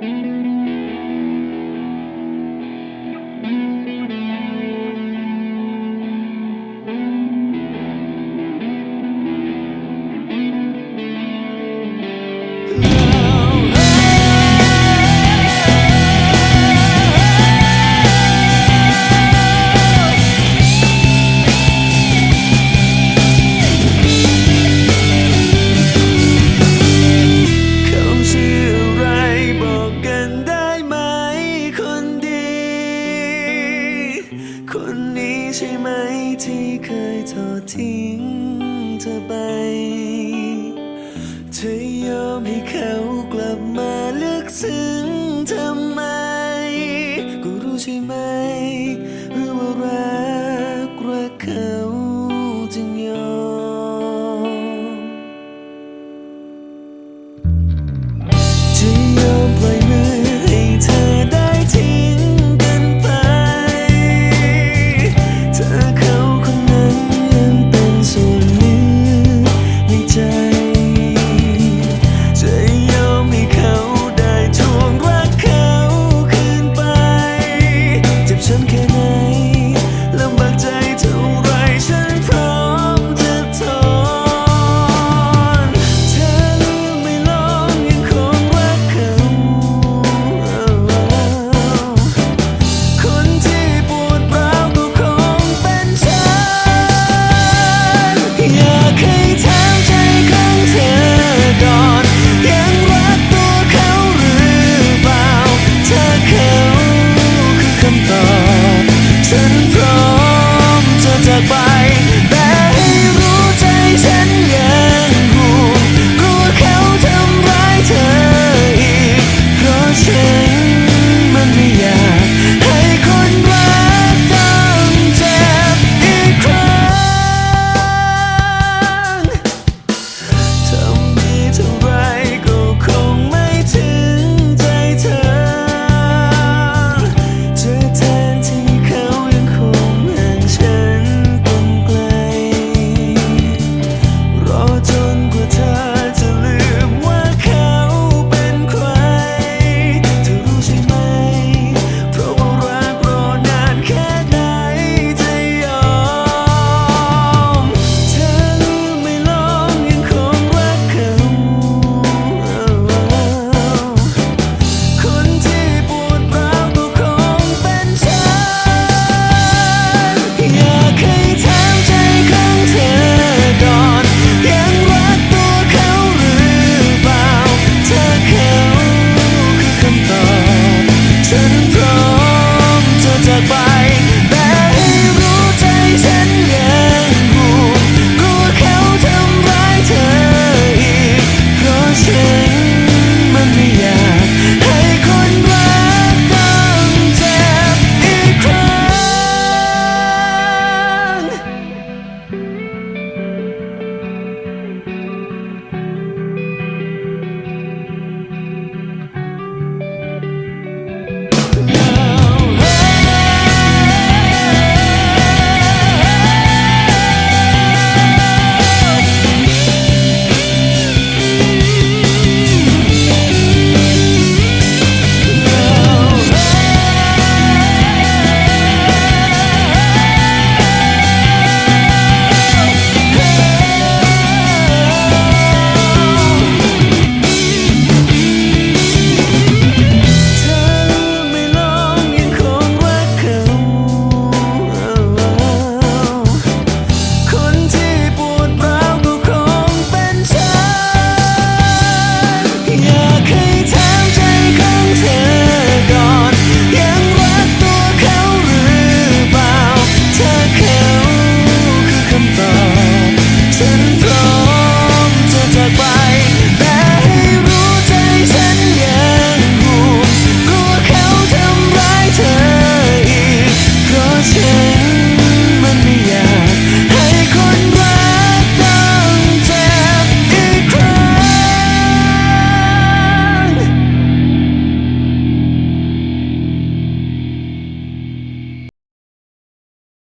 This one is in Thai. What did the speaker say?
Mm-hmm. ที่เคยทอดทิ้งเธอไป เธอยอมให้เขากลับมาลึกซึ้ง turns on